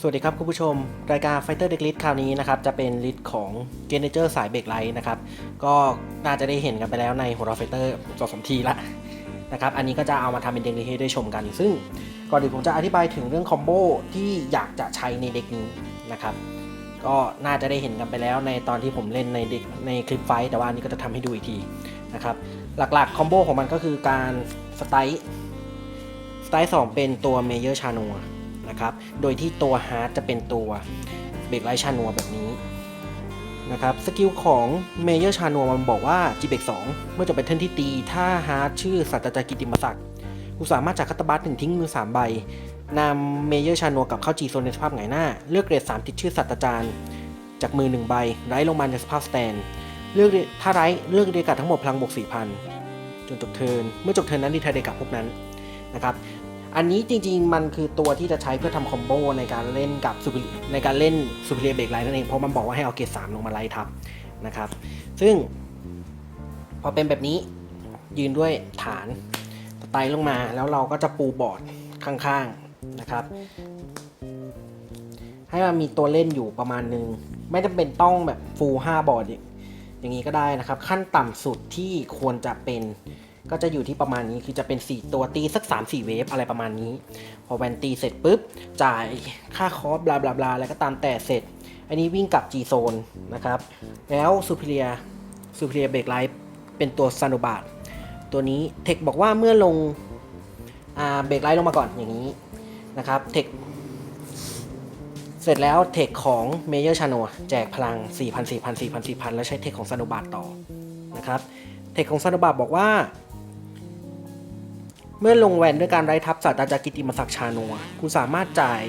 สวัสดีครับคุณผู้ชม รายการ Fighter Deck List คราวนี้นะครับจะเป็นลิสต์ของ Generator สายเบรกไลท์นะครับก็น่าจะได้เห็นกันไปแล้วในหัวเราไฟเตอร์สองสมทีละนะครับอันนี้ก็จะเอามาทำเป็นเด็กนี้ให้ได้ชมกัน ซึ่งก่อนอื่นผมจะอธิบายถึงเรื่องคอมโบที่อยากจะใช้ในเด็กนี้นะครับก็น่าจะได้เห็นกันไปแล้วในตอนที่ผมเล่นในเด็กในคลิปไฟแต่ว่าอันนี้ก็จะทำให้ดูอีกทีนะครับหลักๆคอมโบของมันก็คือการสไตล์สไตล์สองเป็นตัวเมเยอร์ชานัว นะครับ โดยที่ตัวฮาร์ดจะเป็นตัวเบรกไลท์ชานัวแบบนี้นะครับ สกิลของเมเยอร์ชานัวมันบอกว่าจีเบก2เมื่อจบเป็นเทิร์นที่ตี ถ้าฮาร์ดชื่อศาสตราจารกิติมศักดิ์คุณสามารถจากคัตบัสถึงทิ้งมือ 3 ใบนำเมเยอร์ชานัวกับเข้าจีโซนในสภาพหงายหน้า เลือกเกรด3ติดชื่อศาสตจารย์ จากมือ 1 ใบไร้ลงมาในสภาพสแตนเลือกถ้าไร้เลือกเรียกาทั้งหมดพลังบวก4,000จนจบเทิร์นเมื่อจบเทิร์นนั้นดีไทเดกับพวกนั้นนะครับ อันนี้จริงๆ มันคือตัวที่จะใช้เพื่อทำคอมโบในการเล่นกับซูเปร์ในการเล่นซูเปอร์เรีเบรกไลน์นั่นเอง เพราะมันบอกว่าให้เอาเกรด3ลงมาไล่ทับนะครับ ซึ่ง พอเป็นแบบนี้ยืนด้วยฐานไตลงมาแล้วเราก็จะปูบอร์ดข้างๆนะครับ ให้มันมีตัวเล่นอยู่ประมาณนึง ไม่จำเป็นต้องแบบฟูล5บอร์ดอย่างนี้ก็ได้นะครับ ขั้นต่ำสุดที่ควรจะเป็น ก็จะอยู่ที่ประมาณนี้คือจะเป็น 4 ตัวตีสัก 3 4 เวฟอะไรประมาณนี้ พอแวนตีเสร็จปุ๊บ จ่ายค่าคอสบลาบลาบลาอะไรก็ตามแต่เสร็จ อันนี้วิ่งกลับ G โซนนะครับ แล้วซูเป r รียซูเป r รียเบรกไลท์เป็นตัวซานุบาตตัวนี้เทคบอกว่าเมื่อลงเบรกไลท์ลงมาก่อนอย่างนี้นะครับเทคเสร็จแล้วเทคของเมเยอร์ชาโนแจกพลัง 4,000 4,000 4,000 4,000 แล้วใช้เทคของซานุบาตต่อนะครับ เทคของซานุบาตบอกว่า เมื่อลงแวนด้วยการไร้ทับศาสตราจารย์กิติมศักดิ์ชานวคุณสามารถจ่าย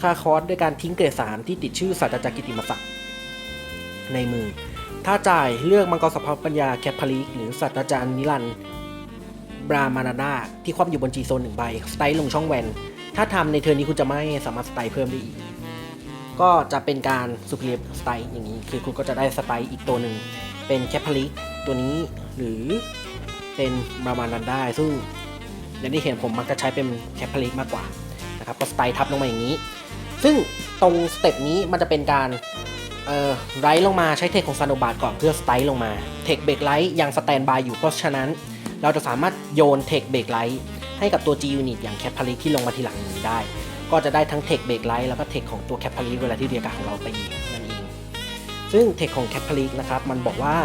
ค่าคอร์สด้วยการทิ้งเกรดสามที่ติดชื่อศาสตราจารย์กิติมศักดิ์ในมือ ถ้าจ่ายเลือกมังกรสภาพปัญญาแคปพาลิกหรือศาสตราจารย์นิรันบรามานาดาที่คว่ำอยู่บนจีโซนหนึ่งใบสไตล์ลงช่องแวน ถ้าทำในเทอร์นี้คุณจะไม่สามารถสไตล์เพิ่มได้อีก ก็จะเป็นการสุเ r ียสไตล์อย่างนี้ คือคุณก็จะได้สไตล์อีกตัวหนึ่งเป็นแคปพาลิกตัวนี้หรือเป็นบรามานาดาซึ่ง อย่างที่เห็นผมมักจะใช้เป็นแคปพลิกมากกว่านะครับก็สไตล์ทับลงมาอย่างนี้ ซึ่งตรงสเต็ปนี้มันจะเป็นการเอ่อไรลงมาใช้เทคของซานโนบาดก่อนเพื่อสไตล์ลงมาเทคเบรกไลท์ยังสแตนบายอยู่เพราะฉะนั้น เราจะสามารถโยนเทคเบรกไลท์ให้กับตัว G Unit อย่างแคปพลิกที่ลงมาทีหลังนี้ได้ ก็จะได้ทั้งเทคเบรกไลท์แล้วก็เทคของตัวแคปพลิกเวลาที่เรียกการของเราตีนั่นเองซึ่งเทคของแคปพลิกนะครับมันบอกว่า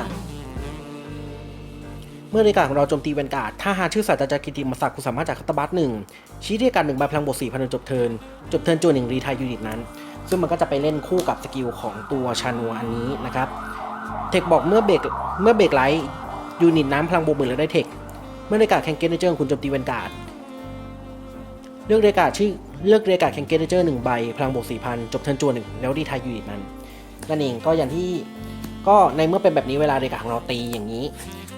มื่อในการของเราโจมตีแวนการ์ดถ้าหาชื่อศาสตราจารย์กิติมศักดิ์คุณสามารถจากคัตบัสหนึ่งชี้เรียกการหนึ่งใบพลังบวกสี่พันจบเทินจบเทินจวนหนึ่งรีทายยูนิตนั้น ซึ่งมันก็จะไปเล่นคู่กับสกิลของตัวชานัวอันนี้นะครับเทคบอกเมื่อเบรกเมื่อเบรกไลท์ยูนิตน้ำพลังบวกหมื่นแล้วได้เทคเมื่อในการแข่งเกนเจอร์ของคุณโจมตีแวนการ์ดเลือกเรียกการ์ดชื่อเลือกเรียกการ์ดแข่งเกนเจอร์หนึ่งใบพลังบวกสี่พันจบเทินจวนหนึ่งแล้วรีทายยูนิตนั้นนั่นเองก็อย่างที่ก็ในเมื่อเป็นแบบนี้เวลาเรกาของเราตีอย่างนี้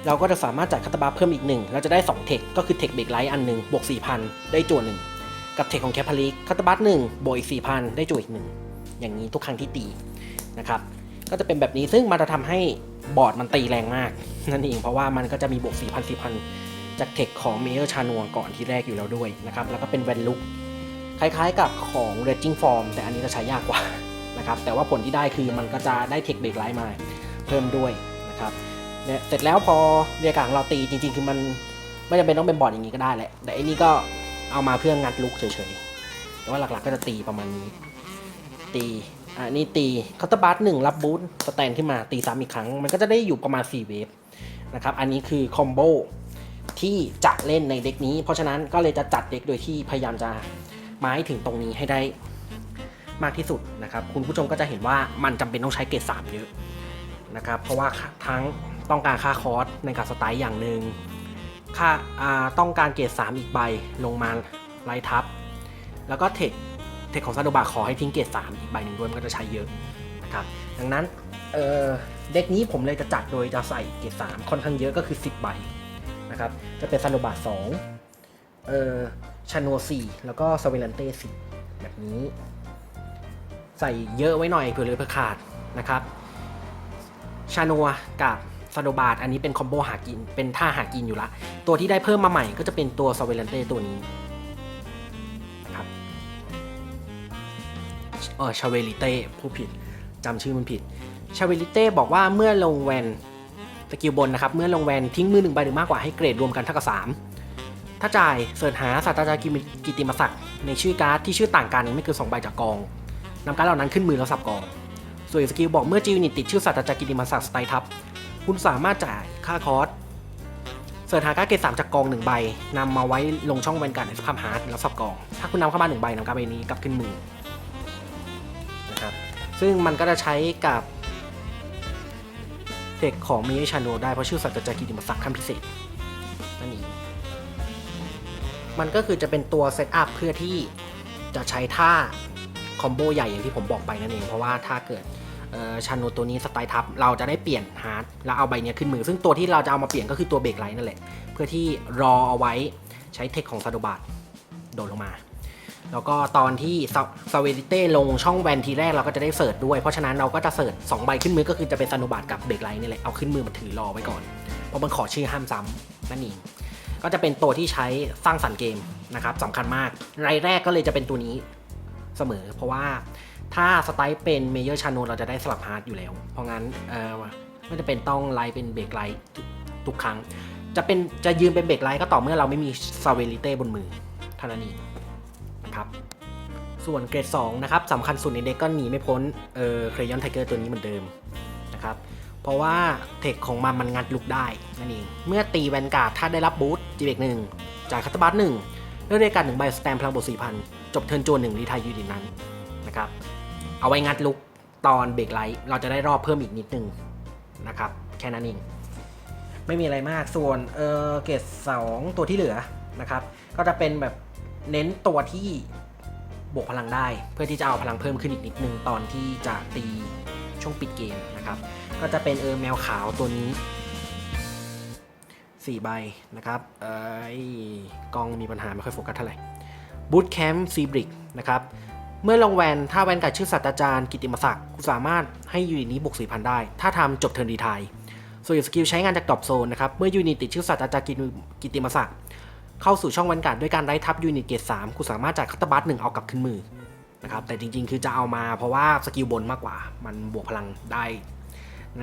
เราก็จะสามารถจัดคัตเตอร์บัฟเพิ่มอีกหนึ่งเราจะได้2เทคก็คือเทคเบรกไลท์อันหนึ่งบวก4,000 ได้จวหนึ่งกับเทคของแคปพาลิกคัตเตอร์บัฟหนึ่งบวกอีก4,000 ได้จวอีกหนึ่งอย่างนี้ทุกครั้งที่ตีนะครับก็จะเป็นแบบนี้ซึ่งมันจะทำให้บอร์ดมันตีแรงมากนั่นเองเพราะว่ามันก็จะมีบวก4,000 4,000 จากเทคของเมเยอร์ชานัวก่อนที่แรกอยู่แล้วด้วยนะครับแล้วก็เป็นแวนลุกคล้ายๆกับของ Raging Form แต่อันนี้จะใช้ยากกว่านะครับแต่ว่าผลที่ได้คือมันก็จะได้เทคเบรกไลท์มาเพิ่มด้วยนะครับ เนี่ยเสร็จแล้วพอเรียกางเราตีจริง ๆ คือมันไม่จำเป็นต้องเป็นบอร์ดอย่างนี้ก็ได้แหละ แต่อันนี้ก็เอามาเพื่องัดลุกเฉยๆ แต่ว่าหลักๆก็จะตีประมาณนี้ ตีอ่านี่ตีคัตเตอร์บัสหนึ่งรับบูทสแตนขึ้นมาตีซ้ำอีกครั้ง มันก็จะได้อยู่ประมาณ 4 เวฟนะครับ อันนี้คือคอมโบที่จะเล่นในเด็กนี้ เพราะฉะนั้นก็เลยจะจัดเด็กโดยที่พยายามจะมาให้ถึงตรงนี้ให้ได้มากที่สุดนะครับ คุณผู้ชมก็จะเห็นว่ามันจำเป็นต้องใช้เกรด3เยอะนะครับ เพราะว่าทั้ง ต้องการค่าคอร์สในการสไตล์อย่างหนึ่งค่าต้องการเกรด3 อีกใบลงมาไล่ทับ แล้วก็เทคเทคของซาโดบาขอให้ทิ้งเกรด3 อีกใบหนึ่งด้วยมันก็จะใช้เยอะนะครับดังนั้นเเด็กนี้ผมเลยจะจัดโดยจะใส่เกรด3ค่อนข้างเยอะก็คือ 10 ใบนะครับจะเป็นซาโดบา2เอ่อชานัว4แล้วก็สเวลันเต้4แบบนี้ ใส่เยอะไว้หน่อยเผื่อเหลือเผื่อขาดนะครับชานัวกับ ซาโดบาดอันนี้เป็นคอมโบหากิน เป็นท่าหากินอยู่ละ ตัวที่ได้เพิ่มมาใหม่ก็จะเป็นตัวซาเวลันเต้ตัวนี้นะครับเออชาเวลิเต้ผู้ผิดจำชื่อมันผิดชาเวลิเต้บอกว่าเมื่อลงแวนสกิลบนนะครับ เมื่อลงแวนทิ้งมือหนึ่งใบหรือมากกว่าให้เกรดรวมกันเท่ากับสามถ้าจ่ายเสิร์ชหาศาสตราจารย์กิมกิติมศักดิ์ในชื่อการ์ดที่ชื่อต่างกันไม่เกินสองใบจากกองนำการ์ดเหล่านั้นขึ้นมือแล้วสับกอง ส่วนสกิลบอกเมื่อจีวนิตติดชื่อศาสตราจารย์กิติมศักดิ์สไตล์ทับ คุณสามารถจ่ายค่าคอร์สเสิร์ชหาการ์ดเกรดสามจากกองหนึ่งใบนำมาไว้ลงช่องแวนการ์ดในสภาพฮาร์ดแล้วสับกอง ถ้าคุณนำเข้ามาหนึ่งใบนำการ์ดใบนี้กลับขึ้นมือนะครับซึ่งมันก็จะใช้กับเทคของมิเอชานโนได้เพราะชื่อศาสตราจารย์กิติมศักดิ์ขั้นพิเศษนั่นเองมันก็คือจะเป็นตัวเซตอัพเพื่อที่จะใช้ท่าคอมโบใหญ่อย่างที่ผมบอกไปนั่นเอง เพราะว่าถ้าเกิด ชานโนตัวนี้สไตล์ทับเราจะได้เปลี่ยนฮาร์ดแล้วเอาใบนี้ขึ้นมือ ซึ่งตัวที่เราจะเอามาเปลี่ยนก็คือตัวเบรกไลท์นั่นแหละ เพื่อที่รอเอาไว้ใช้เทคของซาโดบาดโดดลงมา แล้วก็ตอนที่ซาเวลิเต้ลงช่องแวนทีแรกเราก็จะได้เสิร์ชด้วย เพราะฉะนั้นเราก็จะเสิร์ช2ใบขึ้นมือก็คือจะเป็นซาโดบาดกับเบรกไลท์นี่แหละเอาขึ้นมือมันถือรอไว้ก่อน เพราะมันขอชื่อห้ามซ้ำนั่นเองก็จะเป็นตัวที่ใช้สร้างสรรค์เกมนะครับสำคัญมากรายแรกก็เลยจะเป็นตัวนี้เสมอ เพราะว่า ถ้าสไตล์เป็นเมเยอร์ชาน o เราจะได้สลับฮาร์ดอยู่แล้ว เพราะงั้นไม่จะเป็นต้องไลท์เป็นเบรกไลท์ทุกครั้ง จะเป็นจะยืนเป็นเบรกไลท์ก็ต่อเมื่อเราไม่มีซาเวลิเต้บนมือเท่านั้นเองนะครับส่วนเกรด2นะครับสำคัญสุดในเด็กก็หนีไม่พ้นเออเครยอนไทเกอร์ตัวนี้เหมือนเดิมนะครับเพราะว่าเทคของมันมันงัดลุกได้นั่นเองเมื่อตีแวนการ์ดถ้าได้รับบูสต์จีเบกหนึ่งจายคัตบัสหนึ่งเลือกได้การหนึ่งใบสแตมพลังบวกสี่พันจบเทิร์นโจนหนึ่งรีไทายยูนิตนั้นนะครับ เอาไว้งัดลุกตอนเบรกไลท์เราจะได้รอบเพิ่มอีกนิดนึงนะครับ แค่นั้นเอง ไม่มีอะไรมากส่วนเออเกรดสองตัวที่เหลือนะครับ ก็จะเป็นแบบเน้นตัวที่บวกพลังได้ เพื่อที่จะเอาพลังเพิ่มขึ้นอีกนิดนึงตอนที่จะตีช่วงปิดเกมนะครับ ก็จะเป็นเออแมวขาวตัวนี้4ใบนะครับเอยกล้องมีปัญหาไม่ค่อยโฟกัสเท่าไหร่บูตแคมป์ซีบริกนะครับ เมื่อลงแวนถ้าแวนกัดชื่อศาสตราจารย์กิติมศักดิ์คุณสามารถให้ยูนิตนี้บวก4,000ได้ ถ้าทำจบเทิร์นดีไทยส่วนสกิลใช้งานจากดรอปโซนนะครับ เมื่อยูนิตติดชื่อศาสตราจารย์กิติมศักดิ์เข้าสู่ช่องแวนการ์ดด้วยการไล่ทับยูนิตเกรด3คุณสามารถจ่ายคัตบัสหนึ่งเอากลับขึ้นมือนะครับแต่จริงๆ คือจะเอามาเพราะว่าสกิลบนมากกว่า มันบวกพลังได้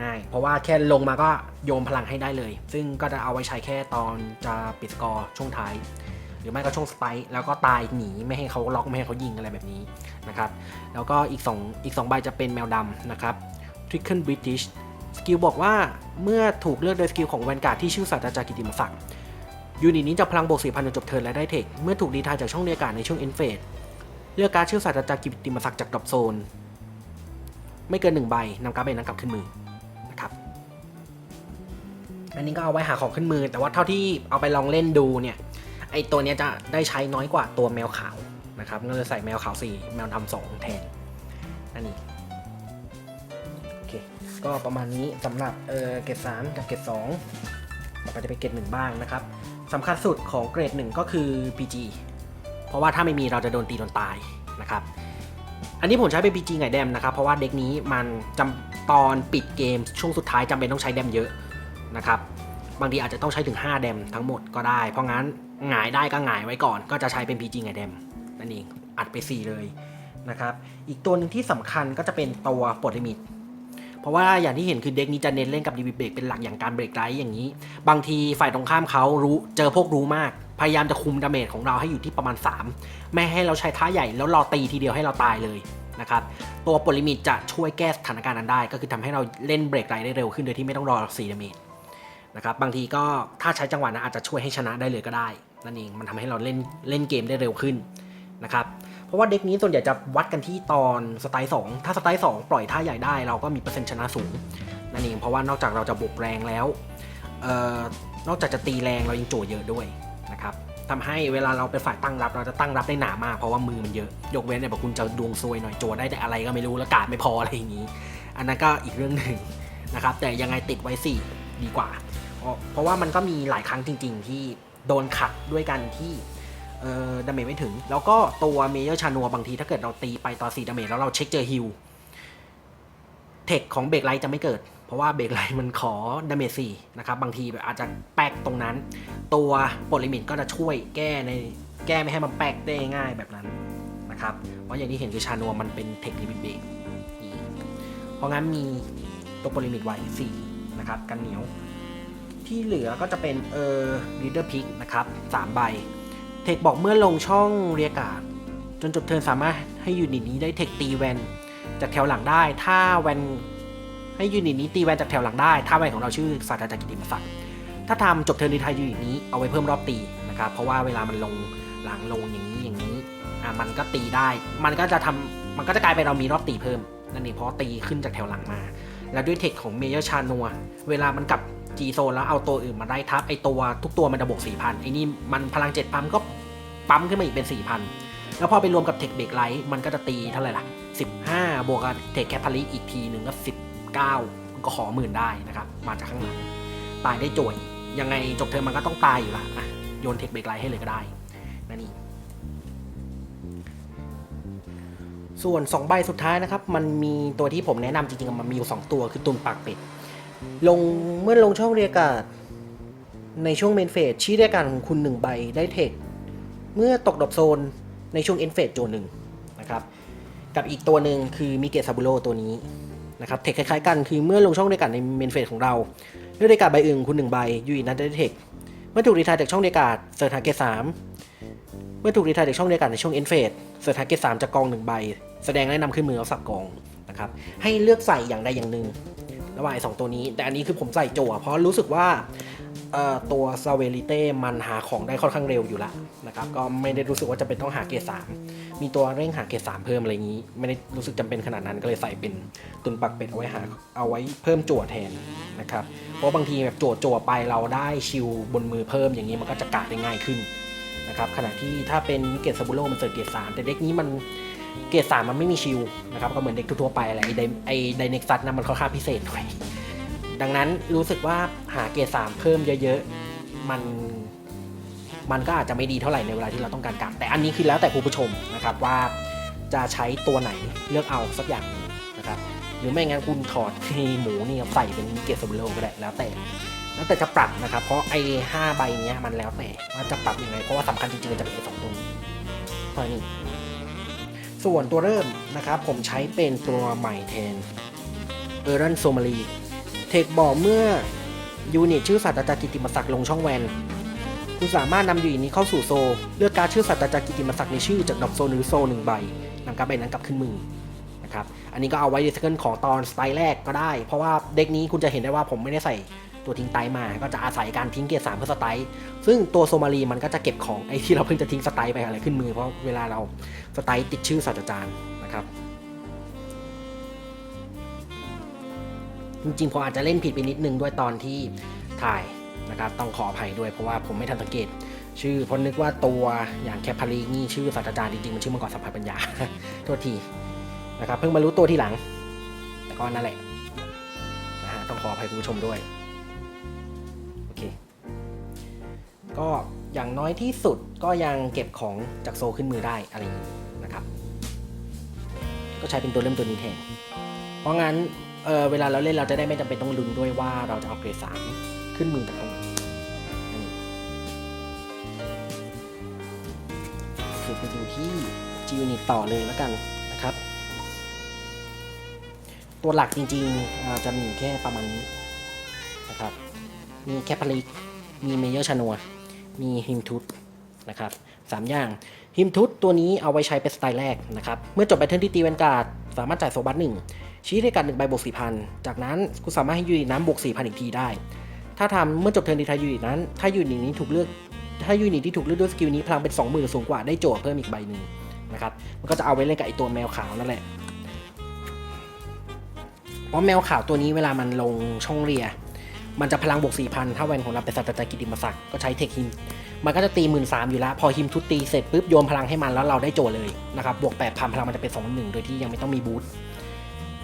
ง่าย เพราะว่าแค่ลงมาก็โยมพลังให้ได้เลย ซึ่งก็จะเอาไว้ใช้แค่ตอนจะปิดสกอร์ช่วงท้าย หรือไม่ก็ช่วงสไปค์แล้วก็ตายหนีไม่ให้เขาล็อกไม่ให้เขายิงอะไรแบบนี้นะครับแล้วก็อีก2อีก2ใบจะเป็นแมวดำนะครับ Trickle British สกิลบอกว่าเมื่อถูกเลือกโดยสกิลของแวนการ์ดที่ชื่อศาสตราจารย์กิติมศักดิ์ยูนิตนี้จะพลังบวก4,000จนจบเทิร์นและได้เทคเมื่อถูกดีทายจากช่องเรียกการในช่วงเอ็นเฟสเลือกการ์ดชื่อศาสตราจารย์กิติมศักดิ์จากดรอปโซน ไม่เกินหนึ่งใบนำการ์ดใบนั้นกลับขึ้นมือนะครับอันนี้ก็เอาไว้หาของขึ้นมือ แต่ว่าเท่าที่เอาไปลองเล่นดูเนี่ย ไอตัวนี้จะได้ใช้น้อยกว่าตัวแมวขาวนะครับก็เลยใส่แมวขาว 4 แมวดำสองแทนอันนี้โอเคก็ประมาณนี้สำหรับเออเกรดสามกับเกรดสองต่อไปจะเป็นเกรดหนึ่งบ้างนะครับสำคัญสุดของเกรดหนึ่งก็คือ PG เพราะว่าถ้าไม่มีเราจะโดนตีโดนตายนะครับอันนี้ผมใช้เป็น PG ไงแดมนะครับ เพราะว่าเด็กนี้มันจำตอนปิดเกมช่วงสุดท้ายจำเป็นต้องใช้แดมเยอะนะครับ บางทีอาจจะต้องใช้ถึง 5 แดมทั้งหมดก็ได้ เพราะงั้นหงายได้ก็หงายไว้ก่อน ก็จะใช้เป็น PG ไงแดมนั่นเอง อัดไป 4 เลยนะครับ อีกตัวหนึ่งที่สำคัญก็จะเป็นตัวปลดลิมิต เพราะว่าอย่างที่เห็นคือเด็กนี้จะเน้นเล่นกับดีวิเบรกเป็นหลักอย่างการเบรกไลท์อย่างนี้ บางทีฝ่ายตรงข้ามเขารู้เจอพวกรู้มาก พยายามจะคุมดาเมจของเราให้อยู่ที่ประมาณ 3 ไม่ให้เราใช้ท่าใหญ่แล้วรอตีทีเดียวให้เราตายเลยนะครับตัวปลดลิมิตจะช่วยแก้สถานการณ์นั้นได้ ก็คือทำให้เราเล่นเบรกไลท์ได้เร็วขึ้นโดยที่ไม่ต้องรอ4ดาเมจ นะครับบางทีก็ถ้าใช้จังหวะนั้นอาจจะช่วยให้ชนะได้เลยก็ได้นั่นเองมันทำให้เราเล่นเล่นเกมได้เร็วขึ้นนะครับเพราะว่าเด็กนี้ส่วนใหญ่จะวัดกันที่ตอนสไตล์2ถ้าสไตล์2ปล่อยท่าใหญ่ได้เราก็มีเปอร์เซ็นต์ชนะสูงนั่นเองเพราะว่านอกจากเราจะบวกแรงแล้วออนอกจากจะตีแรงเรายังโจเยอะด้วยนะครับทำให้เวลาเราเป็นฝ่ายตั้งรับเราจะตั้งรับได้หนามากเพราะว่ามือมันเยอะ ยกเว้นเนี่ยบอกคุณจะดวงซวยหน่อยโจได้แต่อะไรก็ไม่รู้แล้วกาดไม่พออะไรอย่างนี้ อันนั้นก็อีกเรื่องหนึ่งนะครับแต่ยังไงติดไว้สี่ดีกว่า เพราะเพราะว่ามันก็มีหลายครั้งจริง ๆ ที่โดนขัดด้วยกันที่เออดาเมจไม่ถึง แล้วก็ตัวเมเยอร์ชานัวบางทีถ้าเกิดเราตีไปตอน4ดาเมจแล้วเราเช็คเจอฮิลเทคของเบรกไลท์จะไม่เกิด เพราะว่าเบรกไลท์มันขอดาเมจสี่นะครับ บางทีแบบอาจจะแป๊กตรงนั้น ตัวปลดลิมิตก็จะช่วยแก้ในแก้ไม่ให้มันแป๊กได้ง่ายแบบนั้นนะครับ เพราะอย่างที่เห็นคือชานัวมันเป็นเทคลิมิตเบรกเพราะงั้นมีตัวโปรลิมิตไว้4นะครับกันเหนียว ที่เหลือก็จะเป็นเออลีดเดอร์พิกนะครับ3ใบ เทคบอกเมื่อลงช่องเรียกาศ จนจบเทิร์นสามารถให้ยูนิตนี้ได้เทคตีแวนจากแถวหลังได้ ถ้าแวนให้ยูนิตนี้ตีแวนจากแถวหลังได้ ถ้าแวนของเราชื่อศาสตราจารย์กิติมศักดิ์ถ้าทำจบเทิร์นดีทายยูนิตนี้เอาไว้เพิ่มรอบตีนะครับ เพราะว่าเวลามันลงหลังลงอย่างนี้อย่างนี้อะมันก็ตีได้ มันก็จะทำมันก็จะกลายเป็นเรามีรอบตีเพิ่มนั่นเองเพราะตีขึ้นจากแถวหลังมา แล้วด้วยเทคของเมเยอร์ชานัวเวลามันกลับ G โซนแล้วเอาตัวอื่นมาได้ทับไอตัวทุกตัวมันจะบวก4,000ไอ้นี่มันพลัง7ปั๊มก็ปั๊มขึ้นมาอีกเป็น4,000แล้วพอไปรวมกับเทคเบรกไลท์มันก็จะตีเท่าไหร่ล่ะ 15 บวกกับเทคแคปพาริอีกทีหนึ่งก็ 19 ก็ขอหมื่นได้นะครับ มาจากข้างหลัง ตายได้โจยยังไงจบเทอมมันก็ต้องตายอยู่ละอะโยนเทคเบรกไลท์ให้เลยก็ได้นั่นนี่ส่วน 2 ใบสุดท้ายนะครับ มันมีตัวที่ผมแนะนำจริงๆ มันมีอยู่ 2 ตัวคือตุนปากเป็ด ลงเมื่อลงช่องเรียการ์ดในช่วงเมนเฟสชี้เรียการของคุณ 1 ใบได้เทค เมื่อตกดรอปโซนในช่วงเอ็นเฟสโจนหนึ่งนะครับ กับอีกตัวหนึ่งคือมิเกตซาบุโรตัวนี้นะครับเทคคล้ายๆกันคือเมื่อลงช่องเรียการ์ดในเมนเฟสของเราเลือกเรียการใบอื่นคุณ1ใบยูอีนั้นได้เทคเมื่อถูกรีทายจากช่องเรียการ์ดเซอร์ทาเกตสามเมื่อถูกรีทายจากช่องเรียการ์ดในช่วงเอ็นเฟสเซอร์ทาเกตสามจะกองหนึ่งใบ แสดงและนำขึ้นมือแล้วสับกองนะครับให้เลือกใส่อย่างใดอย่างหนึ่ง ระหว่างสองตัวนี้ แต่อันนี้คือผมใส่โจอะเพราะรู้สึกว่าตัวซาเวลิเต้มันหาของได้ค่อนข้างเร็วอยู่ละนะครับก็ไม่ได้รู้สึกว่าจะเป็นต้องหาเกรดสามมีตัวเร่งหาเกรดสามเพิ่มอะไรงนี้ ไม่ได้รู้สึกจำเป็นขนาดนั้นก็เลยใส่เป็นตุนปักเป็ดเอาไว้หาเอาไว้เพิ่มจทย์แทนนะครับเพราะบางทีแบบจทย์โจทย์ไปเราได้ชิลบนมือเพิ่มอย่างนี้มันก็จะกาดได้ง่ายขึ้นนะครับขณะที่ถ้าเป็นเกรดซาบูโรมันเสิร์ฟเกรดสามแต่เด็กนี้มัน เกรดสามมันไม่มีชิลนะครับก็เหมือนเด็กทั่วไปอะไรไอไอไดเน็กซัสนะมันค่อนข้างพิเศษหน่อยดังนั้นรู้สึกว่าหาเกรดสามเพิ่มเยอะๆมันมันก็อาจจะไม่ดีเท่าไหร่ในเวลาที่เราต้องการกัดแต่อันนี้คือแล้วแต่คุณผู้ชมนะครับว่าจะใช้ตัวไหนเลือกเอาสักอย่างนะครับหรือไม่งั้นคุณถอดที่หมูนี่ใส่เป็นเกรดสบูโรก็ได้แล้วแต่แล้วแต่จะปรับนะครับ เพราะไอ้ห้าใบเนี้ยมันแล้วแต่ว่าจะปรับยังไงเพราะว่าสำคัญจริงๆจะเป็นไอ้สองตัวนี้เท่านี้ ส่วนตัวเริ่มนะครับ ผมใช้เป็นตัวใหม่แทนเออรันโซมารีเทคบอกเมื่อยูนิตชื่อศาสตราจารย์กิติมศักดิ์ลงช่องแวน คุณสามารถนำยูนิตนี้เข้าสู่โซ เลือกการชื่อศาสตราจารย์กิติมศักดิ์ในชื่อจากดอกโซหรือโซหนึ่งใบนำการดใบนั้นกลับขึ้นมือนะครับอันนี้ก็เอาไว้ในสเกิลของตอนสไตล์แรกก็ได้ เพราะว่าเด็กนี้คุณจะเห็นได้ว่าผมไม่ได้ใส่ ตัวทิ้งไตมาก็จะอาศัยการทิ้งเกียร์สามเพื่อสไตซึ่งตัวโซมารีมันก็จะเก็บของไอ้ที่เราเพิ่งจะทิ้งสไตไปอะไรขึ้นมือเพราะเวลาเราสไตติดชื่อศาสตราจารย์นะครับจริงๆผมอาจจะเล่นผิดไปนิดนึงด้วยตอนที่ถ่ายนะครับต้องขออภัยด้วยเพราะว่าผมไม่ทันสังเกต ชื่อพนึกว่าตัวอย่างแคปพารีนี่ชื่อศาสตราจารย์จริงๆมันชื่อมังกรสัมผัสปัญญาโทษทีนะครับเพิ่งมารู้ตัวที่หลัง แต่ก็นั่นแหละนะฮะต้องขออภัยผู้ชมด้วย ก็อย่างน้อยที่สุดก็ยังเก็บของจากโซขึ้นมือได้อะไรอย่างนี้นะครับ ก็ใช้เป็นตัวเริ่มตัวนี้แทนเพราะงั้นเเวลาเราเล่นเราจะได้ไม่จำเป็นต้องลุ้นด้วยว่าเราจะเอาเกรดสามขึ้นมือจากตรงไหนอันนี้คือไปดูที่ G Unit ต่อเลยแล้วกันนะครับ ตัวหลักจริงๆจะมีแค่ประมาณนี้นะครับ มีแคปพลิกมีเมเยอร์ชานัว มีฮิมทุตนะครับสามอย่างฮิมทุตตัวนี้เอาไว้ใช้เป็นสไตล์แรกนะครับ เมื่อจบแบทเทิลที่ตีแวนการ์ดสามารถจ่ายโซบัตหนึ่งชี้ด้กันหนึ่งใบบวกสี่พันจากนั้นคุณสามารถให้ยูนิตนั้นบวกสี่พันอีกทีได้ ถ้าทำเมื่อจบเทิร์นดีทายยูนิตนั้น ถ้ายูนิตนี้ถูกเลือก ถ้ายูนิตที่ถูกเลือกด้วยสกิลนี้พลังเป็นสองหมื่นสูงกว่าได้โจทย์เพิ่มอีกใบหนึ่งนะครับมันก็จะเอาไว้เล่นกับไอตัวแมวขาวนั่นแหละเพราะแมวขาวตัวนี้เวลามันลงช่องเรีย มันจะพลังบวก 4,000 ถ้าแวนของเราเป็นศาสตราจารย์กิติมศักดิ์ก็ใช้เทคฮิม มันก็จะตีหมื่นสามอยู่แล้ว พอฮิมทุตตีเสร็จปุ๊บโยนพลังให้มันแล้วเราได้โจทย์เลยนะครับบวก 8,000 พลังมันจะเป็น2 1โดยที่ยังไม่ต้องมีบูท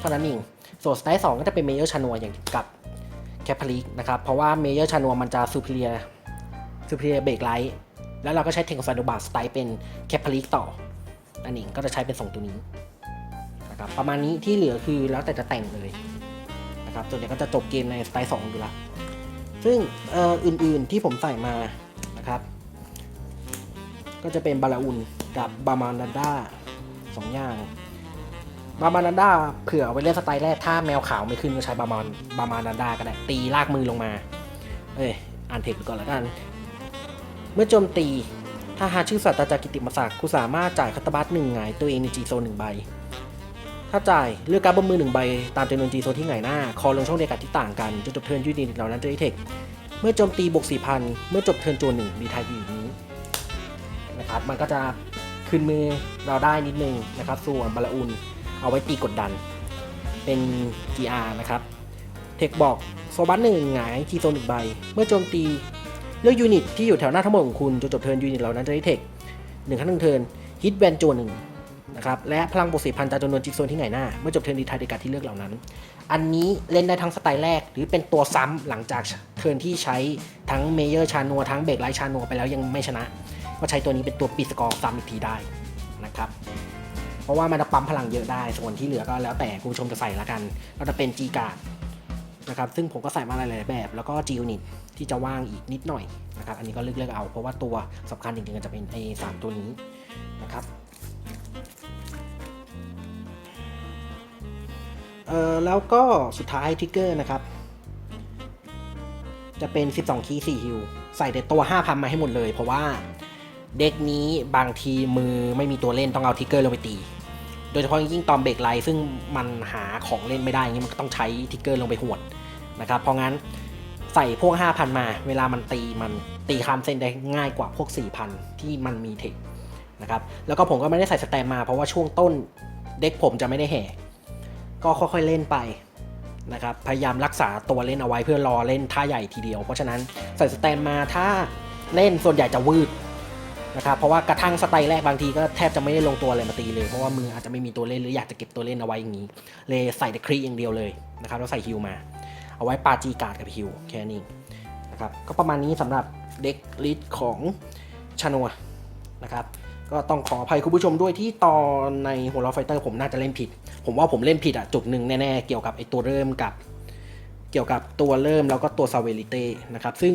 เท่านั้นเองส่วนสไตล์สองก็จะเป็นเมเยอร์ชานัวอย่างกับแคปพลิกนะครับเพราะว่าเมเยอร์ชานัวมันจะซูเปอร์ซูเปอร์เบรกไลท์แล้วเราก็ใช้เทคของซานูบาสไตล์เป็นแคปพลิกต่ออันนี้ก็จะใช้เป็นสองตัวนี้นะครับประมาณนี้ที่เหลือคือแล้วแต่จะแต่งเลย นะครับส่วนใหญ่ก็จะจบเกมในสไตล์สองอยู่ละซึ่งออื่นๆที่ผมใส่มานะครับ ก็จะเป็นบาลาอุนกับบามานันดาสองอย่างบามานันดาเผื่อเอาไว้เล่นสไตล์แรกถ้าแมวขาวไม่ขึ้นก็ใช้บามานบามานันดาก็ได้ตีลากมือลงมา เอ้ยอ่านเทคไปก่อนล้วกัน เมื่อโจมตีถ้าหาชื่อสัตว์จากกิติมศักดิ์คุณสามารถจ่ายคัตบัตหนึ่งหงตัวเองในจีโซนหนึ่งใบ ถ้าจ่ายเลือกการ์ดบนมือหนึ่งใบตามจำนวนจีโซนที่หงายหน้า คอลงช่องเดียวกันที่ต่างกันจนจบเทิร์นยูนิตเหล่านั้นจะได้เทค เมื่อโจมตีบวก4,000เมื่อจบเทิร์นโจนหนึ่งมีทายอยู่นี้นะครับมันก็จะขึ้นมือเราได้นิดนึงนะครับ ส่วนบาลาอุนเอาไว้ตีกดดัน เป็น GR นะครับเทคบอกโซบัสหนึ่งหงายทีโซนหนึ่งใบ เมื่อโจมตีเลือกยูนิตที่อยู่แถวหน้าทั้งหมดของคุณจนจบเทิร์นยูนิตเหล่านั้นจะได้เทคหนึ่งครั้งหนึ่งเทิร์นฮิตแวนโจหนึ่ง นะครับและพลังบวกสี่พันจากจำนวนจิกโซนที่ไหนหน้า เมื่อจบเทิร์นดีทายเดการที่เลือกเหล่านั้น อันนี้เล่นได้ทั้งสไตล์แรก หรือเป็นตัวซ้ำหลังจากเทิร์นที่ใช้ทั้งเมเยอร์ชานัวทั้งเบรกไลท์ชานัวไปแล้วยังไม่ชนะก็ใช้ตัวนี้เป็นตัวปิดสกอร์ซ้ำอีกทีได้นะครับเพราะว่ามันจะปั๊มพลังเยอะได้ส่วนที่เหลือก็แล้วแต่คุณผู้ชมจะใส่ละกันก็จะเป็น G การ์ดนะครับซึ่งผมก็ใส่มาหลายๆแบบ แล้วก็ G Unit ที่จะว่างอีกนิดหน่อยนะครับอันนี้ก็เลือกเอกเอา เพราะว่าตัวสำคัญจริงๆก็จะเป็นไอ้สามตัวนี้นะครับ เออแล้วก็สุดท้ายทิกเกอร์นะครับ จะเป็น 12 คีย์4ฮิว ใส่แต่ตัว 5,000 มาให้หมดเลย เพราะว่าเด็กนี้บางทีมือไม่มีตัวเล่นต้องเอาทิกเกอร์ลงไปตี โดยเฉพาะยิ่งตอนเบรกไลท์ซึ่งมันหาของเล่นไม่ได้อย่างนี้มันก็ต้องใช้ทิกเกอร์ลงไปหวดนะครับเพราะงั้นใส่พวก 5,000 มา เวลามันตีมันตีข้ามเส้นได้ง่ายกว่าพวก 4,000 ที่มันมีเทคนะครับแล้วก็ผมก็ไม่ได้ใส่สแตมมาเพราะว่าช่วงต้นเด็กผมจะไม่ได้แห่ ก็ค่อยๆเล่นไปนะครับพยายามรักษาตัวเล่นเอาไว้เพื่อรอเล่นท่าใหญ่ทีเดียว เพราะฉะนั้นใส่สแตนมาถ้าเล่นส่วนใหญ่จะวืดนะครับเพราะว่ากระทั่งสไตล์แรกบางทีก็แทบจะไม่ได้ลงตัวอะไรมาตีเลย เพราะว่ามืออาจจะไม่มีตัวเล่นหรืออยากจะเก็บตัวเล่นเอาไว้อย่างนี้ เลยใส่แต่ครีอย่างเดียวเลยนะครับแล้วใส่ฮิวมา เอาไว้ปาจีการ์ดกับฮิวแค่นี้นะครับก็ประมาณนี้สำหรับเด็กลิสของชานัวนะครับก็ต้องขออภัยคุณผู้ชมด้วยที่ตอนในหัวเราไฟเตอร์ผมน่าจะเล่นผิด ผมว่าผมเล่นผิดอะจุดหนึ่งแน่ๆ เกี่ยวกับไอตัวเริ่มกับ เกี่ยวกับตัวเริ่มแล้วก็ตัวซาเวลิเต้นะครับ ซึ่ง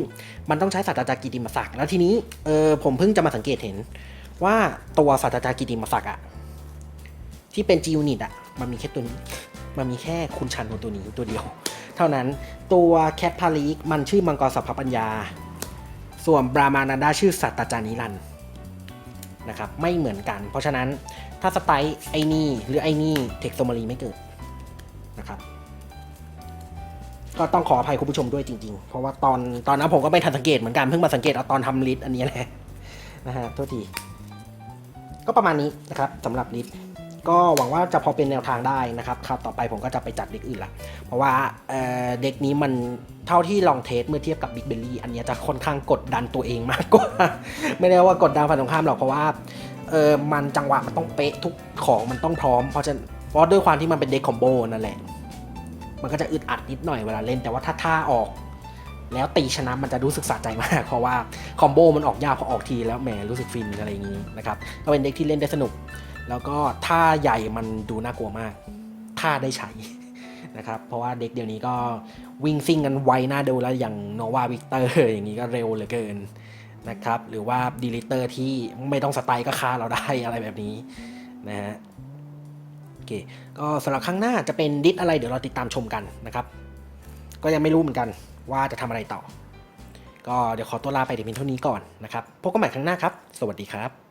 มันต้องใช้ศาสตราจารย์กิติมศักดิ์แล้วทีนี้เออผมเพิ่งจะมาสังเกตเห็น ว่าตัวศาสตราจารย์กิติมศักดิ์อะที่เป็นจี u นิตอะมันมีแค่ตัวนี้มันมีแค่คุณชันของตัวนี้ตัวเดียว เท่านั้นตัวแคทพาลีกมันชื่อมังกรสัพพปัญญา ส่วนบรามานันดาชื่อศาสตาจานิรันนะครับไม่เหมือนกัน เพราะฉะนั้น ถ้าสไตล์ไอ้นี่หรือไอ้นี่เทคโซมารีไม่เกิดนะครับ ก็ต้องขออภัยคุณผู้ชมด้วยจริงๆ เพราะว่าตอนตอนนั้นผมก็ไม่ทันสังเกตเหมือนกันเพิ่งมาสังเกตเอาตอนทำลิสต์อันนี้แหละนะฮะโทษที ก็ประมาณนี้นะครับสำหรับลิสต์ก็หวังว่าจะพอเป็นแนวทางได้นะครับคราวต่อไปผมก็จะไปจัดเด็กอื่นละ เพราะว่าเเด็กนี้มันเท่าที่ลองเทสเมื่อเทียบกับบิ๊กเบลลี่อันนี้จะค่อนข้างกดดันตัวเองมากกว่า ไม่ได้ว่ากดดันฝ่ายตรงข้ามหรอกเพราะว่า เออมันจังหวะมันต้องเป๊ะทุกของมันต้องพร้อม เพราะฉะนั้นเพราะด้วยความที่มันเป็นเด็กคอมโบนั่นแหละ มันก็จะอึดอัดนิดหน่อยเวลาเล่น แต่ว่าถ้าท่าออก แล้วตีชนะมันจะรู้สึกสะใจมาก เพราะว่าคอมโบมันออกยากพอออกทีแล้วแหมรู้สึกฟินอะไรอย่างนี้นะครับก็เป็นเด็กที่เล่นได้สนุก แล้วก็ท่าใหญ่มันดูน่ากลัวมากท่าได้ใช้นะครับ เพราะว่าเด็กเดี๋ยวนี้ก็วิ่งซิ่งกันไวหน้าดูแล้วอย่างโนวาวิกเตอร์อย่างนี้ก็เร็วเหลือเกิน นะครับ หรือว่าดีลิเตอร์ที่ไม่ต้องสไตล์ก็ฆ่าเราได้อะไรแบบนี้นะฮะโอเคก็สำหรับครั้งหน้าจะเป็นดิสอะไรเดี๋ยวเราติดตามชมกันนะครับ ก็ยังไม่รู้เหมือนกันว่าจะทำอะไรต่อ ก็เดี๋ยวขอตัวลาไปเดี๋ยวเพียงเท่านี้ก่อนนะครับพบกันใหม่ครั้งหน้าครับ สวัสดีครับ